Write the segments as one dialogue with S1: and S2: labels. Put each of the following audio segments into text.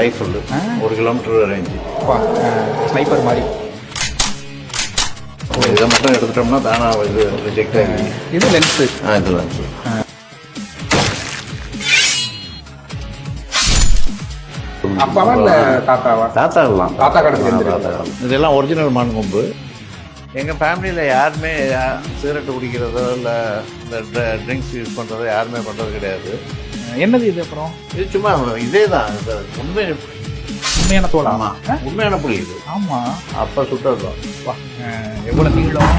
S1: Rifle ஒரு kilometre range
S2: sniper மாதிரி.
S1: இதை மட்டும் எடுத்துட்டோம்னா தானா இது ரிஜெக்ட் ஆகி.
S2: இது லென்ஸு
S1: ஆ இதுதான்
S2: அப்பாவா இல்ல தாத்தாவா?
S1: தாத்தா எல்லாம்
S2: தாத்தா இருந்து
S1: தாத்தா. இதெல்லாம் ஒரிஜினல் மான் கொம்பு. எங்கள் ஃபேமிலியில் யாருமே சிகரெட் குடிக்கிறதோ இல்லை இந்த ட்ரிங்க்ஸ் யூஸ் பண்ணுறதோ யாருமே பண்ணுறது கிடையாது.
S2: என்னது இது அப்புறம்?
S1: இது சும்மா இதே தான் உண்மை
S2: உண்மையான தோல்
S1: ஆமா உண்மையான புலி இது.
S2: ஆமா.
S1: அப்போ சுட்டது தான்
S2: அஹ் எவ்வளவு நீளம்?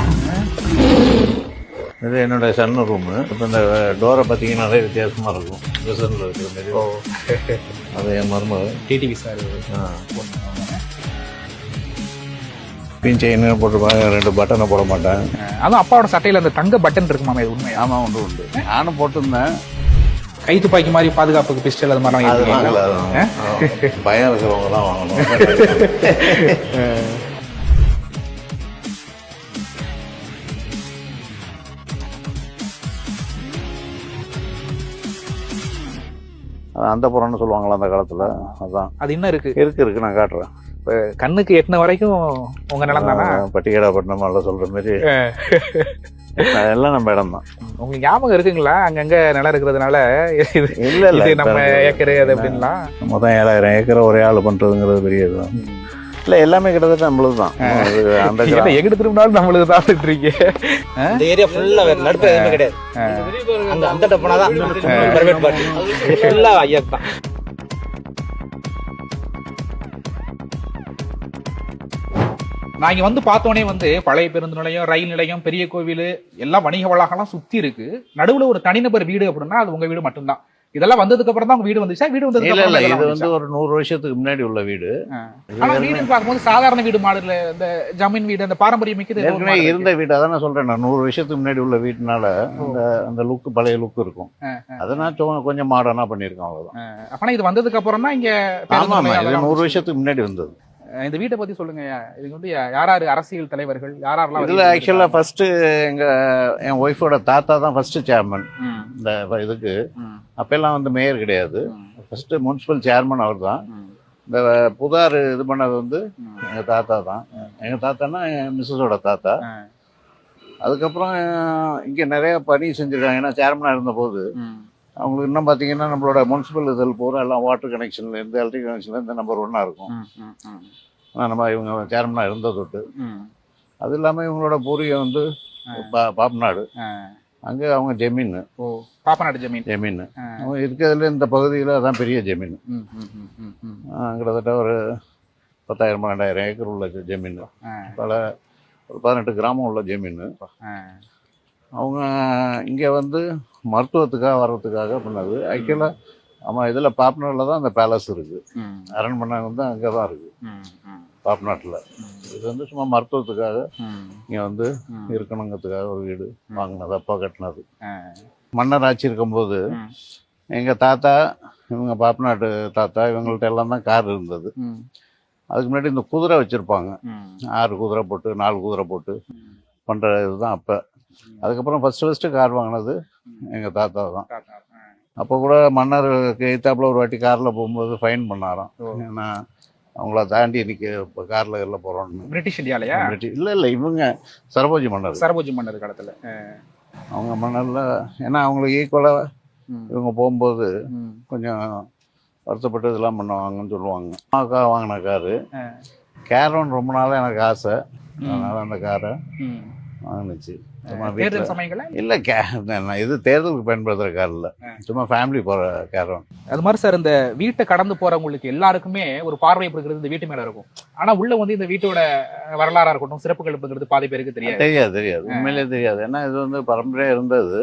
S1: இது என்னோட சன் ரூமு. இப்போ இந்த டோரை பார்த்தீங்கன்னா நிறைய வித்தியாசமாக இருக்கும் ரிசனில் இருக்கிற மாதிரி. அது என் மருமக.
S2: டிடிவி சார்
S1: பின் செயின் போட்டுருப்பாங்க ரெண்டு பட்டனை போட மாட்டேன்.
S2: அதுவும் அப்பாவோட சட்டையில அந்த தங்க பட்டன் இருக்குமாமே இது உண்மையா?
S1: ஆமாம் உண்டு உண்டு. நானும் போட்டிருந்தேன்.
S2: கை துப்பாக்கி மாதிரி பாதுகாப்புக்கு பிஸ்டல் அது
S1: ஆ, பயம் இருக்கிறவங்க தான் வாங்கணும். அந்த புறம்னு சொல்லுவாங்களா அந்த காலத்துல. அதான்.
S2: அது இன்னும் இருக்கு.
S1: இருக்கு இருக்கு. நான் காட்டுறேன்.
S2: இப்ப கண்ணுக்கு எட்டின வரைக்கும் உங்க நிலம் தானா
S1: பட்டிகடா பட்டினம் எல்லாம் சொல்ற மாதிரி. எல்லாம் நம்ம இடம் தான்
S2: உங்களுக்கு ஞாபகம் இருக்குங்களா? அங்கங்க நிலம் இருக்கிறதுனால
S1: இல்ல இல்ல
S2: இது நம்ம ஏக்கரு அது அப்படின்லாம்.
S1: மொத்தம் ஏழாயிரம் ஏக்கர் ஒரே ஆள் பண்றதுங்கிறது பெரிய இதுதான். இல்ல எல்லாமே கிட்டத்தட்ட நம்மளுது தான் அந்த
S2: எங்கிட்டு திரும்பினாலும் நம்மளுக்கு தான் இருக்கீங்க
S3: இந்த ஏரியா ஃபுல்லா வேற நடுப்பு எதுவுமே கிடையாது. அந்த அந்த டப்பனா தான் பிரைவேட் பார்ட்டி ஃபுல்லா ஐயா தான்.
S2: நான் இங்க வந்து பார்த்தோனே வந்து பழைய பேருந்து நிலையம் ரயில் நிலையம் பெரிய கோவில் எல்லாம் வணிக வளாகம்லாம் சுத்தி இருக்கு. நடுவுல ஒரு தனிநபர் வீடு அப்படின்னா அது உங்க வீடு மட்டும்தான். இதெல்லாம் வந்ததுக்கு அப்புறம் தான் உங்க வீடு வந்துச்சா? வீடு வந்ததுக்கு
S1: இல்ல இல்ல இது வந்து ஒரு நூறு வருஷத்துக்கு முன்னாடி உள்ள வீடு?
S2: ஆனா வீடுன்னு பார்க்கும்போது சாதாரண வீடு மாடல்ல இந்த ஜமீன் வீடு அந்த பாரம்பரிய மிக்கது ஏதோ ஒரு
S1: ஏற்கனவே
S2: model
S1: இருந்த வீடு அதான் நான் சொல்றேன் நான். நூறு வருஷத்துக்கு முன்னாடி உள்ள வீட்டுனால அந்த அந்த லுக் பழைய லுக் இருக்கும்.
S2: ஆ,
S1: அதை நான் சும்மா கொஞ்சம் மாடர்னா பண்ணியிருக்கேன் அவ்வளவுதான்.
S2: அப்பனா இது வந்ததுக்கு அப்புறம் தான் இங்க
S1: ஆமா இது நூறு. வருஷத்துக்கு முன்னாடி வந்தது.
S2: இந்த வீட்டை பத்தி சொல்லுங்க. இதுக்கு வந்து யார் யார் அரசியல் தலைவர்கள்? யார் யாரெல்லாம்
S1: இதுல ஆக்சுவலா ஃபர்ஸ்ட் எங்க என் ஒய்ஃபோட தாத்தா தான் ஃபர்ஸ்ட் சேர்மன் இந்த இதுக்கு. அப்பெல்லாம் வந்து மேயர் கிடையாது. ஃபர்ஸ்ட் முனிசிபல் சேர்மன் அவர் தான். இந்த புதார் இது பண்ணது வந்து. எங்க தாத்தா தான். எங்க தாத்தான்னா என் மிஸ்ஸஸோட தாத்தா. அதுக்கப்புறம் இங்க நிறைய பணி செஞ்சிருக்காங்க. ஏன்னா சேர்மனா இருந்தபோது
S2: ம்,
S1: அவங்களுக்கு இன்னும் பார்த்தீங்கன்னா நம்மளோட முனிசிபல் இதில் பூரா எல்லாம் வாட்டர் கனெக்ஷன்ல இருந்து எலக்ட்ரிக் கனெக்ஷன்ல இருந்து நம்பர் ஒன்னா இருக்கும். நம்ம இவங்க சேர்மனா இருந்த தொட்டு. அது இல்லாம இவங்களோட பூர்வீகம் வந்து பா- பாப்பநாடு
S2: ஆ,
S1: அங்க அவங்க ஜமீன்.
S2: ஓ பாப்பநாடு ஜமீன்.
S1: ஜமீன். அவங்க இருக்கிறதுல இந்த பகுதியில் அதான் பெரிய ஜமீன். கிட்டத்தட்ட ஒரு பத்தாயிரம் பன்னெண்டாயிரம் ஏக்கர் உள்ள ஜமீன். பல ஒரு பதினெட்டு கிராமம் உள்ள ஜமீன். அவங்க இங்கே வந்து மருத்துவத்துக்காக வர்றதுக்காக பண்ணது. ஆக்சுவலாக ஆமாம் இதில் பாப்நாட்டில் தான் அந்த பேலஸ் இருக்குது அரண்மனை வந்து அங்கே தான் இருக்குது பாப்நாட்டில். இது வந்து சும்மா மருத்துவத்துக்காக இங்கே வந்து. இருக்கணுங்கிறதுக்காக ஒரு வீடு வாங்கினது அப்பா கட்டினது. மன்னர் ஆட்சி இருக்கும்போது எங்கள் தாத்தா இவங்க பாப்நாட்டு தாத்தா இவங்கள்ட்ட எல்லாம் தான் கார் இருந்தது. அதுக்கு முன்னாடி இந்த குதிரை வச்சுருப்பாங்க. ஆறு குதிரை போட்டு நாலு குதிரை போட்டு. பண்ணுற இதுதான் அப்போ. அதுக்கப்புறம் ஃபஸ்ட்டு ஃபஸ்ட்டு கார் வாங்கினது எங்கள் தாத்தா தான். அப்போ கூட மன்னர் எய்த்தாப்புல ஒரு வாட்டி காரில் போகும்போது ஃபைன் பண்ணாராம். ஏன்னா அவங்கள தாண்டி இன்னைக்கு இப்போ காரில் எல்லாம் போகிறோன்னு
S2: பிரிட்டிஷ் இந்தியாலயா?
S1: இல்லை இல்லை இவங்க சரபோஜி மன்னர்.
S2: சரபோஜி மன்னர் காலத்துல.
S1: அவங்க மன்னரில் ஏன்னா அவங்களுக்கு ஈக்குவலாக இவங்க போகும்போது கொஞ்சம் வருத்தப்பட்டு இதெல்லாம் பண்ணுவாங்கன்னு சொல்லுவாங்க. அம்மாவுக்காக வாங்கின காரு கேரோன் ரொம்ப நாளாக எனக்கு ஆசை. அதனால் அந்த காரை. வாங்கினுச்சு. சும்மா
S2: தேர்தல்
S1: வீட்டில்
S2: சமயங்கள?
S1: இல்லை கே நான் இது தேர்தலுக்கு பயன்படுத்துகிற கார் இல்லை சும்மா ஃபேமிலி போகிற கேரோன்
S2: அது மாதிரி சார் இந்த வீட்டை கடந்து போறவங்களுக்கு எல்லாருக்குமே ஒரு பார்வை இருக்கிறது இந்த வீட்டு மேல இருக்கும். ஆனா உள்ள வந்து இந்த வீட்டோட அஹ், வரலாறா இருக்கட்டும் சிறப்புகள் இருக்குங்கிறது பாதி பேருக்கு தெரியாது.
S1: தெரியாது தெரியாது. உண்மையிலேயே தெரியாது. ஏன்னா இது வந்து பரம்பரையாக இருந்தது.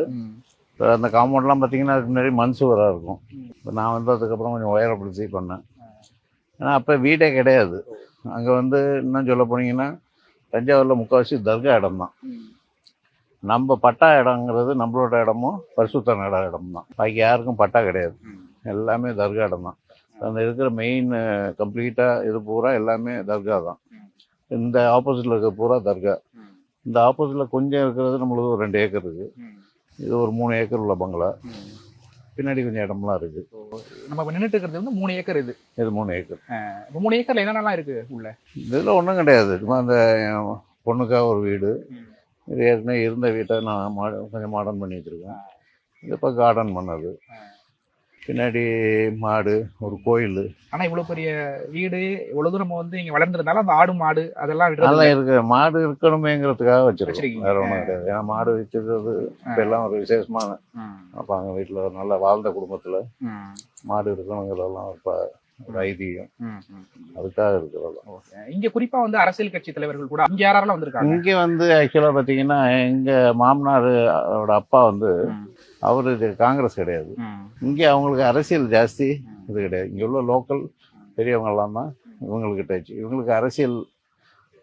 S1: அந்த காம்பவுண்ட்லாம் பார்த்தீங்கன்னா அதுக்கு முன்னாடி மண் சுவராக இருக்கும். இப்போ நான் வந்ததுக்கப்புறம் கொஞ்சம் உயரப்படுத்தி பண்ணேன். ஏன்னா அப்போ வீடே கிடையாது. அங்கே வந்து இன்னும் சொல்ல போனீங்கன்னா தஞ்சாவூரில் முக்கால்வாசி தர்கா இடம் தான் நம்ம பட்டா இடங்கிறது நம்மளோட இடமும் பரிசுத்தன இடம் இடம் தான் பாக்கி யாருக்கும் பட்டா கிடையாது. எல்லாமே தர்கா இடம் தான் அந்த இருக்கிற மெயின் கம்ப்ளீட்டாக இது பூரா எல்லாமே தர்கா தான். இந்த ஆப்போசிட்டில் இருக்கிற பூரா தர்கா. இந்த ஆப்போசிட்டில் கொஞ்சம் இருக்கிறது நம்மளுக்கு ஒரு ரெண்டு ஏக்கர் இருக்குது இது ஒரு மூணு ஏக்கர் உள்ள பங்களா. பின்னாடி கொஞ்சம் இடம்லாம் இருக்கு.
S2: நம்ம இப்ப நின்னுட்டு இருக்கிறது வந்து மூணு ஏக்கர் இது.
S1: இது மூணு ஏக்கர்.
S2: மூணு ஏக்கர்ல என்னென்னலாம் இருக்கு உள்ள?
S1: இதில் ஒன்றும் கிடையாது. சும்மா அந்த பொண்ணுக்காக ஒரு வீடு. இது ஏற்கனவே இருந்த வீட்டை நான் மா கொஞ்சம் மாடர்ன் பண்ணி வச்சுருக்கேன். இது இப்போ கார்டன் பண்ணது. பின்னாடி மாடு ஒரு கோயில்.
S2: ஆனா இவ்வளவு பெரிய வீடு இவ்வளவு தூரம் வந்து இங்க வளர்ந்துருந்தாலும் அந்த ஆடு மாடு அதெல்லாம்
S1: நல்லா இருக்கு. மாடு இருக்கணுமேங்கிறதுக்காக வச்சிருக்கோம். வேற ஒன்றும் கிடையாது. ஏன்னா மாடு வச்சிருக்கிறது இப்போ எல்லாம் ஒரு விசேஷமான அப்போ அவங்க வீட்டில் நல்ல வாழ்ந்த குடும்பத்தில் மாடு இருக்கணுங்கிறதெல்லாம் இப்போ ஒரு ஐதீகம். அதுக்காக
S2: ஓகே. இங்க குறிப்பா வந்து அரசியல் கட்சி தலைவர்கள் கூட இங்க யாரெல்லாம் வந்திருக்காங்க?
S1: இங்கே வந்து ஆக்சுவலாக பார்த்தீங்கன்னா எங்கள் மாமனார் அவரோட அப்பா வந்து அவர் காங்கிரஸ் கிடையாது. இங்கே அவங்களுக்கு அரசியல் ஜாஸ்தி இது கிடையாது. இங்கே உள்ள லோக்கல் பெரியவங்கெல்லாம் தான் இவங்களுக்கு டச் இவங்களுக்கு அரசியல்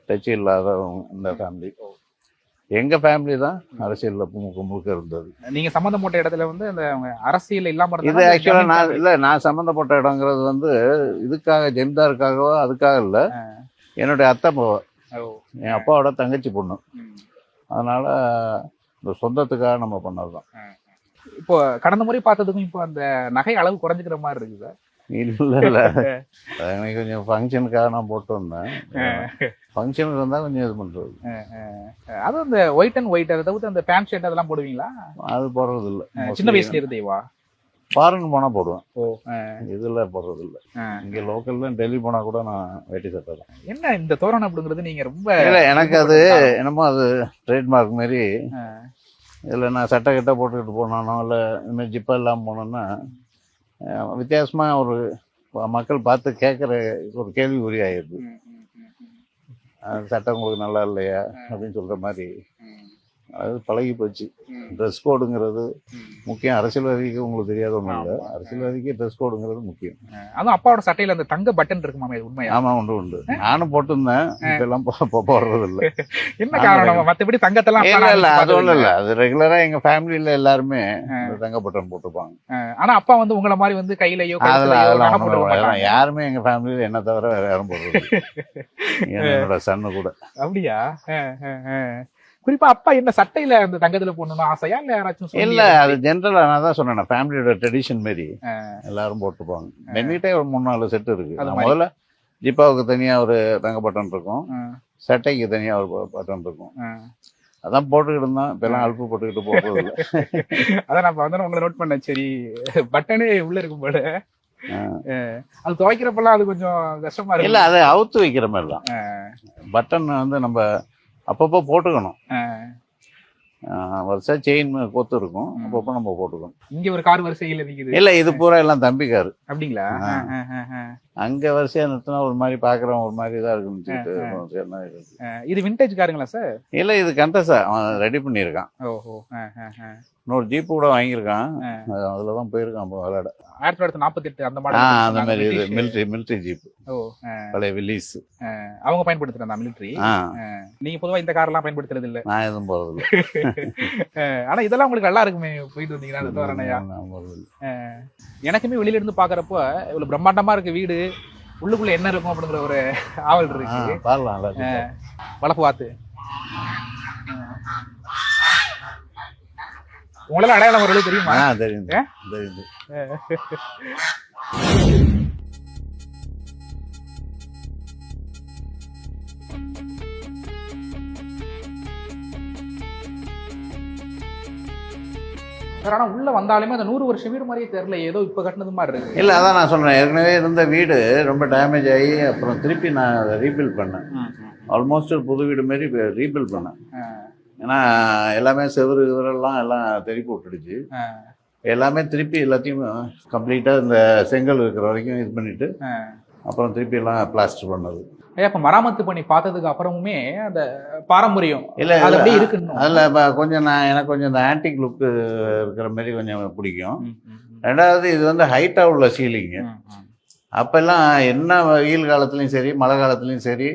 S1: டச் இல்லாதவங்க இந்த ஃபேமிலி எங்கள் ஃபேமிலி தான் அரசியலில் முழுக்க முழுக்க இருந்தது.
S2: நீங்க சம்பந்தம் போட்ட இடத்துல வந்து அந்த அரசியல் இல்லாம
S1: இது ஆக்சுவலாக நான். இல்லை நான் சம்மந்தப்பட்ட இடங்கிறது வந்து இதுக்காக ஜெமிதாருக்காகவோ அதுக்காக இல்லை. என்னுடைய அத்தை
S2: ஓ,
S1: என் அப்பாவோட தங்கச்சி பொண்ணு. அதனால இந்த சொந்தத்துக்காக நம்ம பண்ணது தான்
S2: இப்போ கடந்த முறை பார்த்ததுக்கும் இப்போ அந்த நகை அளவு குறைஞ்சிக்கிற மாதிரி இருக்குது சார்.
S1: இல்லை. இல்லை. எனக்கு கொஞ்சம் ஃபங்க்ஷனுக்காக நான் போட்டு வந்தேன் ஃபங்க்ஷனுக்கு இருந்தால் கொஞ்சம் இது பண்ணுறது
S2: அதுவும் இந்த ஒயிட் அண்ட் ஒயிட் அதை தவிர்த்து அந்த பேண்ட் ஷர்ட் அதெல்லாம் போடுவீங்களா?
S1: அது போடுறது இல்லை
S2: சின்ன வயசுல இருந்தேவா
S1: ஃபாரின் போனால் போடுவேன்.
S2: ஓ
S1: இதில் போடுறது இல்லை. இங்கே லோக்கலில் டெல்லி போனால் கூட நான் வேட்டி சட்டை தான்.
S2: என்ன இந்த தோரணம் அப்படிங்கிறது நீங்க ரொம்ப
S1: இல்லை எனக்கு அது என்னமோ அது ட்ரேட்மார்க் மாரி.
S2: ஆ.
S1: இதில் நான் சட்டை கிட்ட போட்டுக்கிட்டு போனானோ இல்லை இதுமாதிரி இல்லாமல் போனோன்னா அஹ், வித்தியாசமா ஒரு மக்கள் பார்த்து கேட்குற ஒரு கேள்விக்குறி ஆயிடுது
S2: ம், ம், ம், ம்,
S1: அஹ், சட்டை உங்களுக்கு நல்லா இல்லையா அப்படின்னு சொல்கிற மாதிரி. அது பழகி போச்சு. ட்ரெஸ் கோடுங்கிறது. முக்கியம். அரசியல்வாதிக்கு உங்களுக்கு தெரியாத ஒன்றும் இல்லை. அரசியல்வாதிக்கு ட்ரெஸ் கோடுங்கிறது முக்கியம்.
S2: அதுவும் அப்பாவோட சட்டையில அந்த தங்க பட்டன் இருக்குமாமே இது உண்மையா?
S1: ஆமாம் உண்டு உண்டு. நானும் போட்டிருந்தேன். போ- போடுறது இல்லை
S2: என்ன காரணம்? மத்தபடி தங்கத்தெல்லாம்
S1: இல்ல இல்ல அது
S2: பார்த்தது
S1: இல்ல. அது ரெகுலரா எங்க ஃபேமிலில எல்லாருமே தங்க பட்டன் போட்டுப்பாங்க
S2: இல்ல. ஆனா அப்பா வந்து உங்கள மாதிரி வந்து கையிலயோ
S1: அதெல்லாம் அதெல்லாம். யாருமே எங்க ஃபேமிலில என்ன தவிர வேற யாரும் போடுறது. என்னோட சன்னு கூட.
S2: அப்படியா. குறிப்பா அப்பா என்ன சட்டையில அந்த தங்கத்துல போடணும்னு ஆசையா இல்ல யாராச்சும்
S1: இல்ல அது ஜென்ரலா நான் தான் சொன்னேன் ஃபேமிலியோட ட்ரெடிஷன் மாரி. எல்லாரும் போட்டுப்பாங்க. என்கிட்டே ஒரு மூணு நாலு செட் இருக்கு. முதல்ல ஜிப்பாவுக்கு தனியா ஒரு தங்க பட்டன் இருக்கும் சட்டைக்கு தனியா ஒரு பட்டன் இருக்கும். அதான் போட்டுக்கிட்டு இருந்தோம் இப்பெல்லாம் அல்பு போட்டுக்கிட்டு போடுறது இல்ல
S2: அதான் நான் இப்ப வந்து உங்களை நோட் பண்ணேன். சரி பட்டனே உள்ள இருக்கும் போல. அது துவைக்கிறப்பெல்லாம் அது கொஞ்சம் கஷ்டமா
S1: இல்ல
S2: இருக்கு
S1: அதை அவுத்து வைக்கிற மாதிரி தான் பட்டன் வந்து நம்ம அப்பப்போ போட்டுக்கணும். வருஷம் செயின் கொத்து இருக்கும் அப்பப்போ நம்ம போட்டுக்கணும்.
S2: இங்க ஒரு கார் வரிசையில
S1: இல்ல இது பூரா எல்லாம்
S2: அப்படிங்களா.
S1: ஆ,
S2: ஆ, ஆ,
S1: அங்க வரிசையா நிறுத்தினா ஒரு மாதிரி பாக்குறவன் ஒரு மாதிரி இதா இருக்குன்னு இது?
S2: விண்டேஜ் காருங்களா சார்
S1: இல்ல இது கண்டசா. அவன் ரெடி பண்ணியிருக்கான்.
S2: ஓஹோ.
S1: இன்னொரு ஜீப் கூட வாங்கியிருக்கான். அதுலதான் போயிருக்கான் அப்போ விளையாட.
S2: ஆயிரத்தி தொள்ளாயிரத்தி நாற்பத்தி எட்டு அந்த மாடல்
S1: அந்த மாதிரி இது மிலிட்ரி மிலிட்ரி ஜீப்
S2: ஓ.
S1: பழைய வில்லிஸ்
S2: அவங்க பயன்படுத்துறாங்க மிலிட்டரி நீங்க பொதுவா இந்த கார் எல்லாம் பயன்படுத்துறது இல்ல.
S1: நான் எதுவும் போறது இல்ல.
S2: ஆனா இதெல்லாம் உங்களுக்கு நல்லா இருக்குமே போயிட்டு வந்தீங்கன்னா
S1: போறது இல்ல.
S2: எனக்குமே வெளியில இருந்து பாக்குறப்போ இவ்வளவு பிரம்மாண்டமா இருக்கு வீடு உள்ளுக்குள்ள என்ன இருக்கும் அப்படிங்கிற ஒரு ஆவல் இருக்கு.
S1: எல்லாத்தையும்
S2: வளப்பு வாத்து. உங்களால அடையாளம் ஒரு தெரியுமா?
S1: ஆ தெரியும்
S2: சார் ஆனா உள்ள வந்தாலுமே அந்த நூறு வருஷம் வீடு மாதிரியே தெரியல. ஏதோ இப்ப கட்டினது மாதிரி இருக்கு.
S1: இல்லை அதான் நான் சொல்கிறேன் ஏற்கனவே இருந்த வீடு ரொம்ப டேமேஜ் ஆகி அப்புறம் திருப்பி நான் அதை ரீபில்ட் பண்ணேன். ஆல்மோஸ்ட் ஒரு புது வீடு மாரி ரீபில்ட் பண்ணேன். ஏன்னா எல்லாமே செவரு இவரெல்லாம் எல்லாம் திருப்பி விட்டுடுச்சு எல்லாமே திருப்பி எல்லாத்தையும் கம்ப்ளீட்டாக இந்த செங்கல் இருக்கிற வரைக்கும் இது பண்ணிட்டு
S2: ஆ.
S1: அப்புறம் திருப்பி எல்லாம் பிளாஸ்டர் பண்ணது.
S2: ஐயா, இப்ப மராமத்து பண்ணி பார்த்ததுக்கு அப்புறமுமே அந்த பாரம்பரியம்
S1: இல்லை
S2: அது அப்படியே இருக்கு இன்னும்.
S1: அதில் கொஞ்சம் நான் எனக்கு கொஞ்சம் இந்த ஆன்டிக் லுக்கு இருக்கிற மாதிரி கொஞ்சம் பிடிக்கும் ரெண்டாவது இது வந்து ஹைட்டாக உள்ள சீலிங்கு. அப்போல்லாம் என்ன வெயில் காலத்துலேயும் சரி மழை காலத்துலேயும் சரி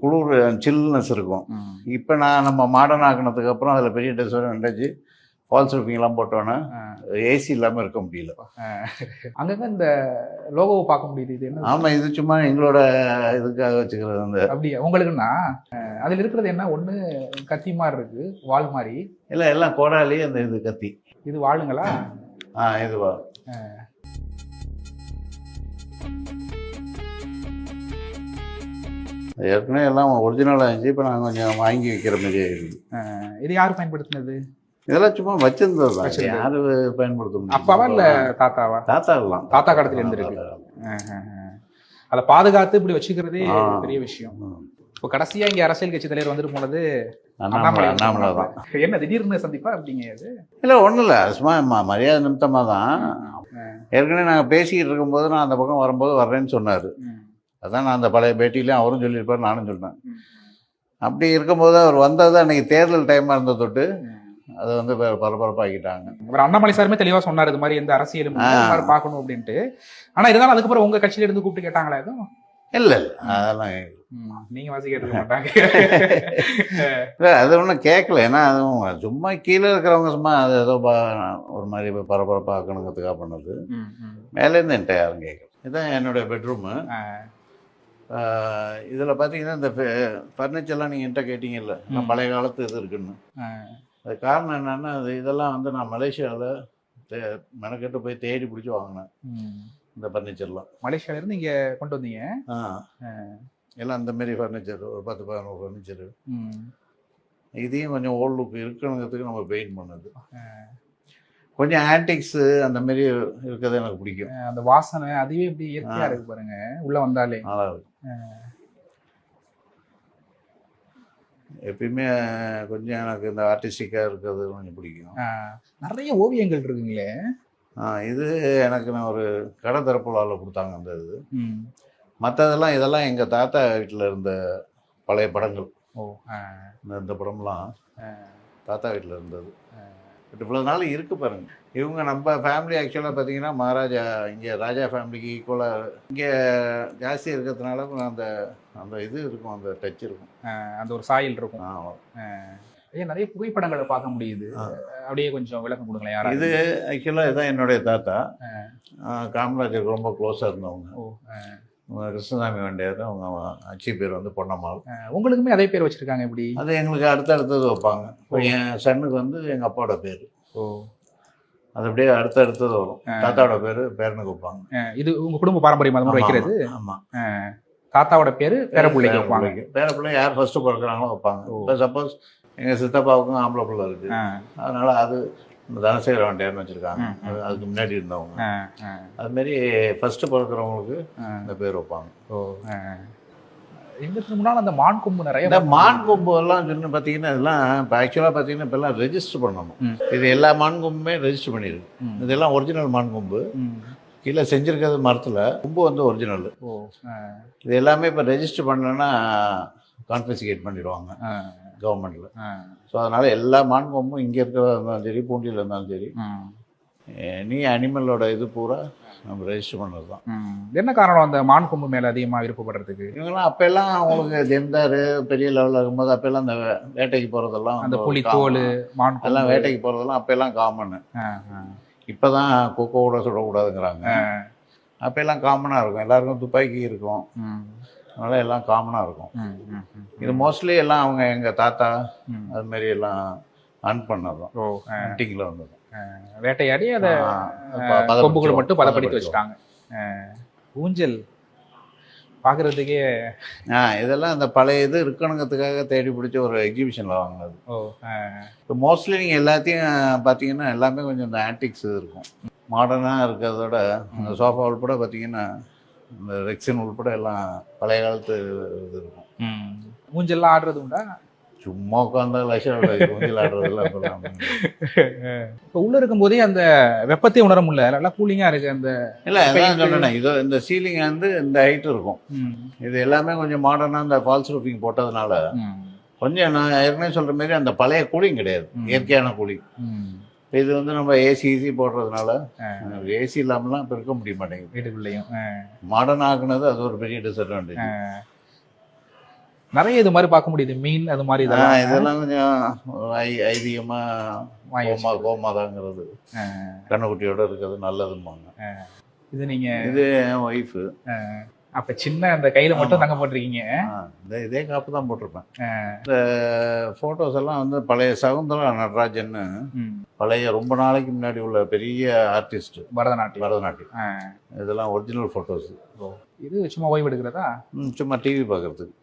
S1: குளிர் சில்னஸ் இருக்கும். இப்போ நான் நம்ம மாடர்ன் ஆக்கினதுக்கு அப்புறம் அதில் பெரிய டெஸ்ட் வெண்டாச்சு ஃபால்ஸ் ரூஃபிங்லாம் போட்டோன்னே. ஏசி இல்லாமல் இருக்க முடியல.
S2: அங்கங்க இந்த லோகோவை பார்க்க முடியுது இது என்ன?
S1: ஆமாம் இது சும்மா எங்களோட இதுக்காக வச்சுக்கிறது அந்த
S2: அப்படியா? உங்களுக்குன்னா அதுல இருக்கிறது என்ன? ஒண்ணு கத்தி மாதிரி இருக்கு வாள் மாதிரி.
S1: இல்லை எல்லாம் கோடாலி அந்த இது கத்தி.
S2: இது வாளுங்களா?
S1: ஆ இதுவா ஏற்கனவே எல்லாம் ஒரிஜினலாக இருந்துச்சு இப்போ நாங்கள் கொஞ்சம் வாங்கி வைக்கிற மாதிரி இருக்குது
S2: அஹ் இது யார் பயன்படுத்தினது?
S1: இதெல்லாம் சும்மா வச்சிருந்தது தான்.
S2: வச்சிருந்தது.
S1: யாரு பயன்படுத்த
S2: அப்பாவா இல்ல தாத்தாவா?
S1: தாத்தா எல்லாம்
S2: தாத்தா காலத்துல இருந்திருக்கு. அதை பாதுகாத்து இப்படி வச்சுக்கிறதே. பெரிய விஷயம். இப்போ கடைசியா இங்க அரசியல் கட்சி தலைவர் வந்துட்டு போனது
S1: அண்ணாமலை தான்.
S2: என்ன திடீர்னு சந்திப்பா அப்படிங்க அது
S1: இல்லை ஒன்றும் இல்லை. சும்மா மரியாதை நிமித்தமாக தான். ஏற்கனவே நாங்கள் பேசிக்கிட்டு இருக்கும்போது நான் அந்த பக்கம் வரும்போது வர்றேன்னு சொன்னார். அதான் நான் அந்த பழைய பேட்டிலையும் அவரும் சொல்லியிருப்பார் நானும் சொன்னேன் அப்படி இருக்கும்போது அவர் வந்தது அன்னைக்கு தேர்தல் டைமாக இருந்த தொட்டு அதை வந்து பரபரப்பாக்கிட்டாங்க.
S2: அப்புறம் அண்ணாமலை சாருமே தெளிவா சொன்னாரு இது மாதிரி எந்த அரசியலும் பார்க்கணும் அப்படின்ட்டு. ஆனா இருந்தாலும் அதுக்கப்புறம் உங்க கட்சியில இருந்து கூப்பிட்டு கேட்டாங்களா எதுவும்?
S1: இல்லை இல்லை. அதெல்லாம்
S2: ம், நீங்க வாசி கேட்டுக்க மாட்டாங்க.
S1: இல்லை அது ஒன்றும் கேட்கல ஏன்னா அதுவும் சும்மா கீழே இருக்கிறவங்க சும்மா அது ஏதோ ஒரு மாதிரி பரபரப்பாக்கணுங்கிறதுக்காக பண்ணது. மேலேருந்து என்கிட்ட யாரும் கேட்கல இதுதான் என்னுடைய பெட்ரூமு. இதில் பார்த்தீங்கன்னா இந்த ஃபர்னிச்சர்லாம் நீங்கள் என்கிட்ட கேட்டீங்கல்ல. பழைய காலத்து இது இருக்குன்னு. அது காரணம் என்னன்னா அது இதெல்லாம் வந்து நான் மலேசியாவில் தே மெனக்கெட்டு போய் தேடி பிடிச்சி வாங்கினேன். இந்த ஃபர்னிச்சர்லாம்
S2: மலேசியால இருந்து இங்க கொண்டு வந்தீங்க?
S1: ஆ. எல்லாம் அந்த மாதிரி ஃபர்னிச்சர் ஒரு பத்து பதினோரு ஃபர்னிச்சர். இதையும் கொஞ்சம் ஓல்ட் லுக் இருக்கணுங்கிறதுக்கு நம்ம பெயிண்ட் பண்ணது. கொஞ்சம் ஆன்டிக்ஸு அந்த மாதிரி இருக்கிறது எனக்கு பிடிக்கும்.
S2: அந்த வாசனை அதுவே இப்படி இயற்கையா இருக்கு பாருங்க. உள்ள வந்தாலே.
S1: நல்லா இருக்கும் எப்பயுமே கொஞ்சம் எனக்கு இந்த ஆர்டிஸ்டிக்காக இருக்கிறது கொஞ்சம் பிடிக்கும்.
S2: நிறைய ஓவியங்கள் இருக்குங்களே?
S1: ஆ, இது எனக்கு நான் ஒரு கடை திறப்புலாவில் கொடுத்தாங்க அந்த இது. மற்றதெல்லாம் இதெல்லாம் எங்கள் தாத்தா வீட்டில் இருந்த பழைய படங்கள்.
S2: ஓ
S1: இந்த படம்லாம். தாத்தா வீட்டில் இருந்தது. பட் இவ்வளோ நாள் இருக்கு பாருங்க. இவங்க நம்ம ஃபேமிலி ஆக்சுவலாக பார்த்தீங்கன்னா மகாராஜா இங்கே ராஜா ஃபேமிலிக்கு ஈக்குவலாக இங்கே ஜாஸ்தி இருக்கிறதுனால அந்த அந்த இது இருக்கும் அந்த டச் இருக்கும்.
S2: அந்த ஒரு சாயல் இருக்கும். ஐயா நிறைய புகைப்படங்களை பார்க்க முடியுது. அப்படியே கொஞ்சம் விளக்கம் கொடுங்களேன் யாராவது.
S1: இது ஆக்சுவலாக இதான் என்னுடைய தாத்தா. காமராஜருக்கு ரொம்ப க்ளோஸாக இருந்தவங்க. கிருஷ்ணசாமி வண்டியார் அவங்க அச்சி பேர் வந்து பொன்னம்மாள்.
S2: உங்களுக்குமே அதே பேர் வச்சிருக்காங்க இப்படி
S1: அது எங்களுக்கு அடுத்தடுத்தது வைப்பாங்க. இப்போ என் சன்னுக்கு வந்து எங்கள் அப்பாவோட பேர்.
S2: ஓ.
S1: அது அப்படியே அடுத்தடுத்தது வரும். தாத்தாவோட பேர் பேரனுக்கு வைப்பாங்க.
S2: இது உங்க குடும்ப பாரம்பரியம் அது மாதிரி வைக்கிறது?
S1: ஆமாம்
S2: தாத்தாவோட பேரு பேரப்பிள்ளைக்கு வைப்பாங்க.
S1: பேர பிள்ளை யார் ஃபர்ஸ்ட் பிறக்கிறாங்களோ வைப்பாங்க. இப்போ சப்போஸ் எங்க சித்தப்பாவுக்கும் ஆம்பளை பிள்ளை இருக்கு. அதனால அது இந்த தனசேகர வண்டியார்னு வச்சிருக்காங்க.
S2: ம், ம்.
S1: அது அதுக்கு முன்னாடி இருந்தவங்க.
S2: ஆ, ஆ,
S1: அது மாதிரி ஃபர்ஸ்ட் பிறக்கிறவங்களுக்கு. இந்த பேர் வைப்பாங்க.
S2: ஓ. எங்களுக்கு முன்னால் அந்த மான் கொம்பு நிறைய
S1: இந்த மான் கொம்பு எல்லாம் சொன்னு பார்த்தீங்கன்னா இதெல்லாம் இப்போ ஆக்சுவலாக பார்த்தீங்கன்னா இப்போல்லாம் ரெஜிஸ்டர் பண்ணணும். இது எல்லா மான் கொம்புமே ரெஜிஸ்டர் பண்ணியிருக்கு. இதெல்லாம் ஒரிஜினல் மான் கொம்பு. கீழே செஞ்சிருக்கிறது மரத்தில் கொம்பு வந்து ஒரிஜினல்
S2: ஓ
S1: இது எல்லாமே இப்போ ரெஜிஸ்டர் பண்ணலன்னா கான்ஃபிஸ்கேட் பண்ணிடுவாங்க. கவர்மெண்ட்டில். ஸோ அதனால எல்லா மான் கொம்பும் இங்கே இருக்கிறதா இருந்தாலும் சரி பூண்டியில் இருந்தாலும் சரி. நீ அனிமலோட இது பூரா நம்ம ரெஜிஸ்டர் பண்ணது தான்.
S2: என்ன காரணம் அந்த மான் கொம்பு மேல அதிகமா விருப்பப்படுறதுக்கு
S1: இவங்கெல்லாம் அப்பெல்லாம் அவங்களுக்கு ஜெம்தார் பெரிய லெவலில் இருக்கும்போது அப்பெல்லாம் அந்த வேட்டைக்கு போகிறதெல்லாம்
S2: அந்த புலி தோல் மான்
S1: எல்லாம் வேட்டைக்கு போகிறதெல்லாம் அப்பெல்லாம் காமன். இப்போ தான் கொக்கோவோட சுடக்கூடாதுங்கிறாங்க
S2: ஆ.
S1: அப்பெல்லாம் காமனாக இருக்கும் எல்லாருக்கும் துப்பாக்கி இருக்கும். அதனால எல்லாம் காமனாக இருக்கும். இது மோஸ்ட்லி எல்லாம் அவங்க எங்கள் தாத்தா. அது மாதிரி எல்லாம் அன் பண்ணதும். ஹண்டிங்கில் வந்தது
S2: வேட்டையாடி அதை கொம்புகள் மட்டும் பதப்படுத்தி வச்சுட்டாங்க. ஊஞ்சல் பாக்குறதுக்கே
S1: ஆ இதெல்லாம் அந்த பழைய இது இருக்கணுங்கிறதுக்காக தேடி பிடிச்ச ஒரு எக்ஸிபிஷனில் வாங்கினது
S2: ஓ.
S1: இப்போ மோஸ்ட்லி நீங்கள் எல்லாத்தையும் பார்த்தீங்கன்னா எல்லாமே கொஞ்சம் இந்த ஆன்டிக்ஸ் இருக்கும் மாடர்னாக இருக்கிறதோட இந்த சோஃபா உள்பட பார்த்தீங்கன்னா இந்த ரெக்ஸின் உள்பட எல்லாம் பழைய காலத்து இது இருக்கும்
S2: ம். ஊஞ்சல்லாம் ஆடுறது உண்டா
S1: சும்மா உட்காந்தா லட்சம் ஊஞ்சல் ஆடுறதெல்லாம்
S2: இப்போ உள்ள இருக்கும் போதே அந்த வெப்பத்தை உணர முடியல நல்லா கூலிங்கா இருக்கு அந்த
S1: இல்லை அதான் சொன்னேன் இது இந்த சீலிங் வந்து இந்த ஹைட் இருக்கும். இது எல்லாமே கொஞ்சம் மாடர்னாக இந்த ஃபால்ஸ் ரூஃபிங் போட்டதுனால. கொஞ்சம் நான் ஏற்கனவே சொல்கிற மாதிரி அந்த பழைய கூலிங் கிடையாது. இயற்கையான கூலிங். இது வந்து நம்ம ஏசி ஈசி போடுறதுனால. ஏசி இல்லாமலாம் இப்போ இருக்க முடிய மாட்டேங்குது.
S2: வீட்டுக்குள்ளேயும்.
S1: மாடர்ன் ஆக்குனது அது ஒரு பெரிய டிஸ்அட்வான்டேஜ்
S2: நிறைய இது மாதிரி பார்க்க முடியுது. மீன் அது மாதிரி இதெல்லாம்.
S1: இதெல்லாம் கொஞ்சம் ஐ- ஐதீகமா
S2: வாங்கி
S1: கோமா கோமாதாங்கிறது. கண்ணுக்குட்டியோட இருக்கிறது நல்லதும்பாங்க.
S2: இது நீங்க
S1: இது என் ஒய்ஃபு
S2: அப்ப சின்ன அந்த கையில மட்டும் தங்க போட்டிருக்கீங்க.
S1: இந்த இதே காப்பு தான் போட்டிருப்பேன். இந்த ஃபோட்டோஸ் எல்லாம் வந்து பழைய சகுந்தலா நடராஜன்னு
S2: ம்.
S1: பழைய ரொம்ப நாளைக்கு முன்னாடி உள்ள பெரிய ஆர்டிஸ்ட்
S2: பரதநாட்டியம்.
S1: பரதநாட்டியம். இதெல்லாம் ஒரிஜினல் ஃபோட்டோஸ்
S2: இது சும்மா ஓய்வு எடுக்கிறதா?
S1: சும்மா டிவி பார்க்கறதுக்கு.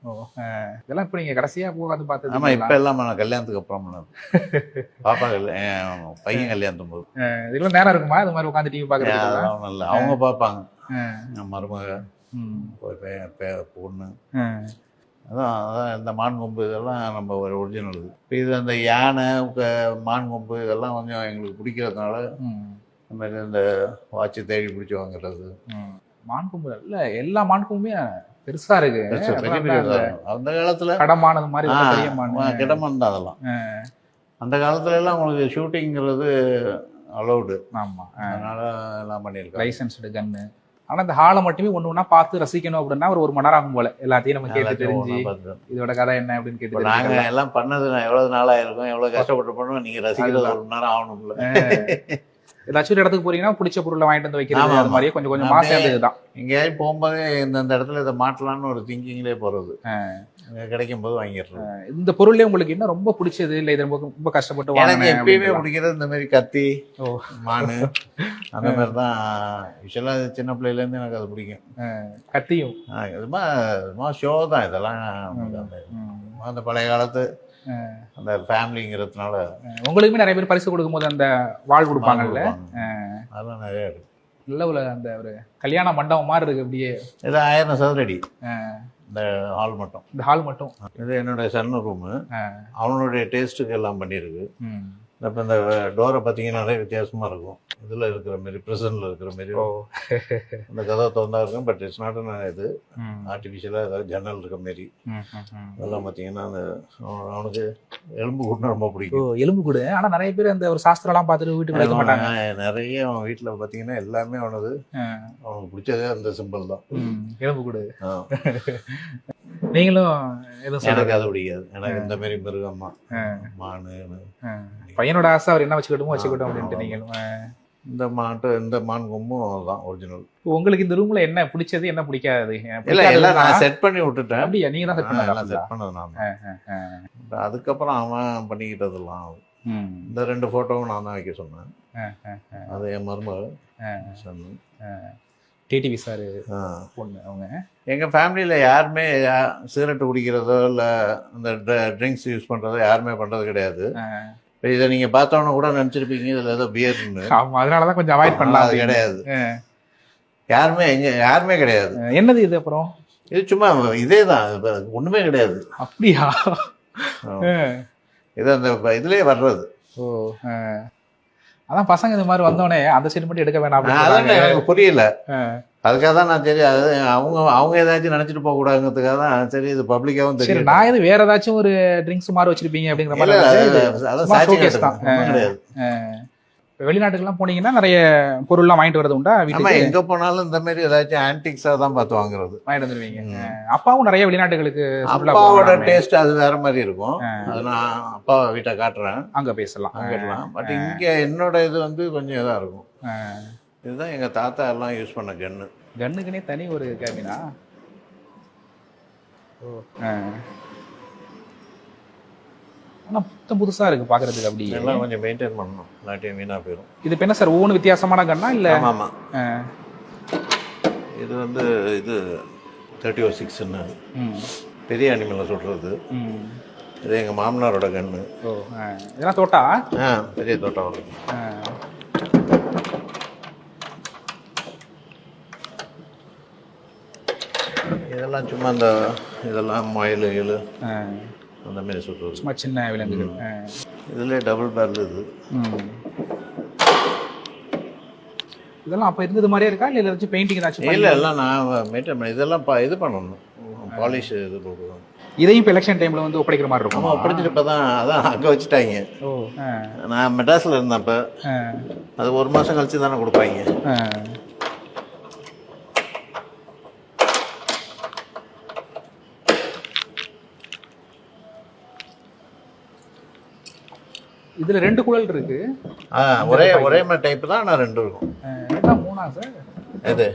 S2: இதெல்லாம் இப்போ நீங்க கடைசியா உட்காந்து பார்த்தது
S1: ஆமா இப்ப எல்லாம் நான் கல்யாணத்துக்கு அப்புறம் பாப்பா கல்யாணம் பையன் கல்யாணத்தும் போது
S2: இதெல்லாம் நேரம் இருக்குமா? இது மாதிரி உட்காந்து டிவி
S1: ஒண்ணும் இல்ல. அவங்க பார்ப்பாங்க. மருமக. ஒரு பையன் பே- பொண்ணு. அதான் அதான் இந்த மான் கொம்பு இதெல்லாம் நம்ம ஒரு ஒரிஜினல் இது. இப்போ இது அந்த யானை மான் கொம்பு இதெல்லாம் கொஞ்சம் எங்களுக்கு பிடிக்கிறதுனால மாதிரி இந்த வாட்ச் தேடி பிடிச்சி வாங்குறது.
S2: மான்கொம்பு இல்ல எல்லா பெருசா இருக்கு.
S1: பெருசு, பெரிய
S2: அந்த
S1: காலத்துல
S2: கடமானது மாதிரி மான்.
S1: கிடமன் தான் அதெல்லாம். அந்த காலத்துல எல்லாம் உங்களுக்கு ஷூட்டிங்கிறது அலௌடு
S2: ஆமா
S1: அதனால எல்லாம் பண்ணியிருக்காங்க.
S2: லைசன்ஸ்டு கன்னு ஆனா இந்த ஹாலை மட்டுமே ஒண்ணு ஒண்ணா பார்த்து ரசிக்கணும் அப்படின்னா ஒரு ஒரு மணி நேரம் ஆகும் போல. எல்லாத்தையும் நம்ம கேட்டு தெரிஞ்சு. இதோட கதை என்ன அப்படின்னு கேட்டு
S1: நாங்க. எல்லாம் பண்ணது எவ்வளவு நாளா இருக்கும் எவ்வளவு கஷ்டப்பட்டு பண்ணோம் நீங்க ரசிக்கிறது ஒரு மணி நேரம் ஆகணும்ல
S2: ஏதாச்சும் ஒரு இடத்துக்கு போறீங்கன்னா பிடிச்ச பொருளை வாங்கிட்டு வந்து வைக்கிறது அது மாதிரியே கொஞ்சம் கொஞ்சம் மாசம் இதுதான்
S1: எங்கேயாவது போகும்போது இந்த இந்த இடத்துல இதை மாட்டலாம்னு ஒரு திங்கிங்லேயே போறது. கிடைக்கும் போது வாங்கிடுறது.
S2: இந்த பொருள்ல உங்களுக்கு என்ன ரொம்ப பிடிச்சது இல்ல இது ரொம்ப ரொம்ப கஷ்டப்பட்டு
S1: எனக்கு எப்பயுமே. பிடிக்கிறது இந்த மாதிரி கத்தி
S2: ஓ.
S1: மானு அந்த மாதிரி தான். யூஸ்வலா சின்ன பிள்ளையில இருந்து எனக்கு அது பிடிக்கும்.
S2: கத்தியும்?
S1: இதுமா இதுமா ஷோ தான் இதெல்லாம். அந்த பழைய காலத்து அந்த ஃபேமிலிங்கிறதுனால
S2: உங்களுக்குமே நிறைய பேர் பரிசு கொடுக்கும்போது அந்த வாழ் கொடுப்பாங்கல்ல?
S1: அதெல்லாம் நிறைய இருக்கு.
S2: நல்ல ஒரு அந்த ஒரு கல்யாண மண்டபம் மாதிரி இருக்கு அப்படியே.
S1: இது ஆயிரம் சதுரடி. இந்த ஹால் மட்டும்
S2: இந்த ஹால் மட்டும்
S1: இது என்னுடைய சன் ரூமு. அவனுடைய டேஸ்ட்டுக்கு எல்லாம் பண்ணியிருக்கு. இப்போ இந்த டோரை பார்த்தீங்கன்னா நிறைய வித்தியாசமா இருக்கும் இதில் இருக்கிற மாதிரி ப்ரெசன்ட்ல இருக்கிற மாதிரி
S2: ஓ
S1: இந்த கதவை திறந்தா இருக்கும் பட் இட்ஸ் நாட் இது. ஆர்டிஃபிஷியலாக ஏதாவது ஜன்னல் இருக்க மாதிரி
S2: ம், ம், ம்.
S1: அதெல்லாம் பார்த்தீங்கன்னா அந்த அவன் அவனுக்கு எலும்பு கூட்டினா ரொம்ப
S2: ஓ
S1: பிடிக்கும்
S2: எலும்பு கூடு ஆனா நிறைய பேர் அந்த ஒரு சாஸ்திரம் எல்லாம் பார்த்துட்டு வீட்டுக்கு வைக்க மாட்டாங்க
S1: நிறைய அவன் வீட்டில் பார்த்தீங்கன்னா எல்லாமே அவனது. அவனுக்கு பிடிச்சதே அந்த சிம்பிள் தான்.
S2: எலும்பு கூடு. நீங்களும்
S1: எனக்கு அது பிடிக்காது. எனக்கு இந்த மாதிரி மிருகமா
S2: ஆ.
S1: மானு
S2: பையனோட ஆசை அவர் என்ன வச்சுக்கட்டுமோ வச்சுக்கட்டும் அப்படின்ட்டு நீங்களும்.
S1: இந்த மாட்டு இந்த மான் கொம்பும் தான் ஒரிஜினல்
S2: உங்களுக்கு இந்த ரூம்ல என்ன பிடிச்சது என்ன பிடிக்காது?
S1: இல்ல எல்லாம் நான். செட் பண்ணி விட்டுட்டேன்.
S2: அப்படியா? நீங்க தான் செட் பண்ணலாம்
S1: செட் பண்ணது நான். அதுக்கப்புறம் அவன் பண்ணிக்கிட்டதெல்லாம் இந்த ரெண்டு போட்டோவும் நான் தான் வைக்க சொன்னேன். அது என் மருமகள் சொன்னு
S2: டிடிவி சார். பொண்ணு அவங்க
S1: எங்க ஃபேமிலியில யாருமே சிகரெட் குடிக்கிறதோ இல்ல அந்த ட்ரிங்க்ஸ் யூஸ் பண்றதோ யாருமே பண்றது கிடையாது. இப்போ இதை நீங்க பார்த்தோன்னு கூட நினைச்சிருப்பீங்க இதுல ஏதோ பியர்னு
S2: ஆமா அதனாலதான் கொஞ்சம் அவாய்ட் பண்ணலாம்
S1: அது. கிடையாது. யாருமே எங்க யாருமே கிடையாது
S2: என்னது இது அப்புறம்
S1: இது சும்மா இதே தான் ஒண்ணுமே கிடையாது
S2: அப்படியா.
S1: இது அந்த இதுலயே வர்றது
S2: ஓ. அதான் பசங்க இந்த மாதிரி வந்தோடனே அந்த சைடு மட்டும் எடுக்க வேணாம்
S1: அதான். எனக்கு புரியல. அதுக்காக தான் நான் சரி அது அவங்க அவங்க ஏதாச்சும் நினைச்சிட்டு போக கூடாதுங்கிறதுக்காக தான் சரி இது பப்ளிக்காவும்
S2: சரி
S1: தெரியும்
S2: நான் எது வேற ஏதாச்சும் ஒரு ட்ரிங்க்ஸ் மாதிரி வச்சிருப்பீங்க அப்படிங்கிற மாதிரி. இது
S1: அதான் கிடையாது
S2: வெளிநாட்டுக்கெல்லாம் போனீங்கன்னா நிறைய பொருள்லாம் வாங்கிட்டு வரது உண்டா? வீட்டுக்கு?
S1: எங்க போனாலும் இந்த மாதிரி ஏதாச்சும் ஆன்டிக்ஸா தான் பார்த்து வாங்குறது.
S2: வாங்கிட்டு வந்துருவீங்க. அப்பாவும் நிறைய வெளிநாட்டுகளுக்கு
S1: அப்பாவோட. டேஸ்ட் அது வேற மாதிரி இருக்கும். அது நான் அப்பா வீட்டை காட்டுறேன்.
S2: அங்க பேசலாம்.
S1: காட்டலாம் பட் இங்க என்னோட இது வந்து கொஞ்சம் இதா இருக்கும். இதுதான் எங்க தாத்தா எல்லாம் யூஸ் பண்ண கன்னு.
S2: கண்ணுக்குனே தனி ஒரு கேபினா ஆனா புத்தம் புதுசா இருக்கு பாக்குறதுக்கு அப்படி
S1: இதெல்லாம் கொஞ்சம் மெயின்டைன் பண்ணணும் இல்லாட்டியும் வீணா போயிடும்
S2: இது இப்ப என்ன சார் ஒவ்வொன்று வித்தியாசமான கண்ணா இல்ல
S1: ஆமா ஆமா
S2: ஆ.
S1: இது வந்து இது தேர்ட்டி ஓ சிக்ஸ்ன்னு. பெரிய அனிமலை சுடுறது
S2: ம்.
S1: இது எங்க மாமனாரோட
S2: ஆ. இதெல்லாம் தோட்டா
S1: ஆ பெரிய தோட்டம் வரும். இதெல்லாம் சும்மா இந்த இதெல்லாம் மயில். அந்த மாதிரி சுடுறது
S2: சும்மா சின்ன விலங்குகள்.
S1: இதுல டபுள் பேரல் இது.
S2: இதெல்லாம் அப்ப இருந்தது மாதிரியே இருக்கா? இல்ல ஏதாச்சும் பெயிண்டிங் ஏதாச்சும்
S1: இல்ல எல்லாம் நான் மெயின்டைன் இதெல்லாம் பா- இது பண்ணணும். பாலிஷ் இது போடுவோம்
S2: இதையும் இப்ப எலெக்ஷன் டைம்ல வந்து ஒப்படைக்கிற மாதிரி இருக்கும்.
S1: ஆமா படிச்சுட்டு இப்போ தான் அதான் அங்கே வச்சுட்டாங்க. நான் மெட்ராஸில் இருந்தேன் அப்போ. அது ஒரு மாதம் கழிச்சு தானே கொடுப்பாங்க.
S2: இதுல ரெண்டு குழல் இருக்கு
S1: ஒரே ஒரே மாதிரி டைப் தான் ஆனால் ரெண்டு இருக்கும்
S2: மூணா சார்
S1: எது